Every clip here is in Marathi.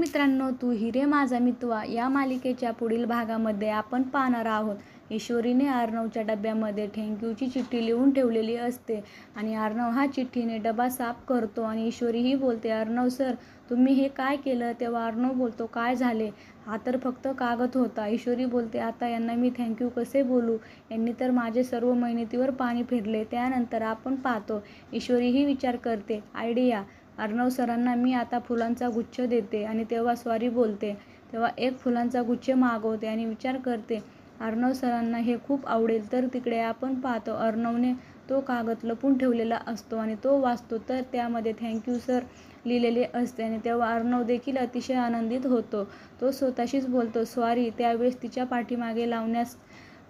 मित्रांनो तू हिरे माझा मितवा. या मालिकेच्या पुढील भागामध्ये आपण पाहणार आहोत. ईश्वरीने अर्णवच्या डब्यामध्ये थँक्यूची चिठ्ठी लिहून ठेवलेली असते आणि अर्णव हा चिठ्ठीने डबा साफ करतो आणि ईश्वरीही बोलते अर्णव सर तुम्ही हे काय केलं? तेव्हा अर्णव बोलतो काय झाले? हा तर फक्त कागद होता. ईश्वरी बोलते आता यांना मी थँक्यू कसे बोलू? यांनी तर माझे सर्व मेहनतीवर पाणी फिरले त्यानंतर आपण पाहतो. ईश्वरीही विचार करते आयडिया अर्णव सरांना मी आता फुलांचा गुच्छ देते आणि तेव्हा स्वारी बोलते. तेव्हा एक फुलांचा गुच्छ मागवते आणि विचार करते अर्णव सरांना हे खूप आवडेल तर तिकडे आपण पाहतो. अर्णवने तो कागद लपून ठेवलेला असतो आणि तो वाचतो तर त्यामध्ये थँक्यू सर लिहिलेले असते आणि तेव्हा अर्णव देखील अतिशय आनंदित होतो. तो स्वतःशीच बोलतो स्वारी त्यावेळेस तिच्या पाठीमागे लावण्यास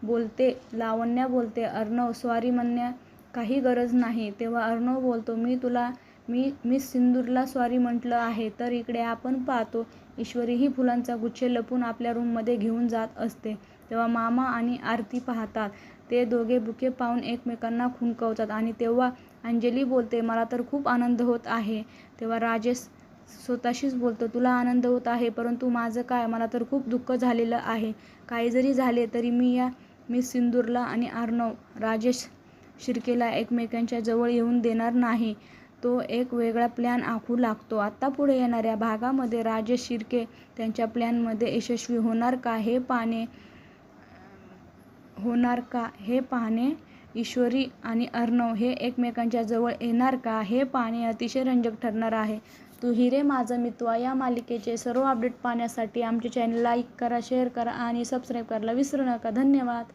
बोलते लावण्या बोलते. अर्णव स्वारी म्हणण्या काही गरज नाही. तेव्हा अर्णव बोलतो मी तुला मी मिस सिंदूरला स्वारी म्हटलं आहे तर इकडे आपण पाहतो ईश्वरीही फुलांचा गुच्छ लपून आपल्या रूममध्ये घेऊन जात असते. तेव्हा मामा आणि आरती पाहतात. ते दोघे बुके पाहून एकमेकांना खुंकवतात आणि तेव्हा अंजली बोलते मला तर खूप आनंद होत आहे. तेव्हा राजेश स्वतःशीच बोलतो तुला आनंद होत आहे परंतु माझं काय? मला तर खूप दुःख झालेलं आहे. काही जरी झाले तरी मी या मिस सिंदूरला आणि आर्नव राजेश शिर्केला एकमेकांच्या जवळ येऊन देणार नाही. तो एक वेगळा प्लॅन आखू लागतो. आत्ता पुढे येणाऱ्या भागामध्ये राजेश शिर्के त्यांच्या प्लॅनमध्ये यशस्वी होणार का हे पाहणे होणार का हे पाहणे ईश्वरी आणि अर्णव हे एकमेकांच्या जवळ येणार का हे पाहणे अतिशय रंजक ठरणार आहे. तू हिरे माझं मित्वा या मालिकेचे सर्व अपडेट पाहण्यासाठी आमचे चॅनल लाईक करा शेअर करा आणि सबस्क्राईब करायला विसरू नका. धन्यवाद.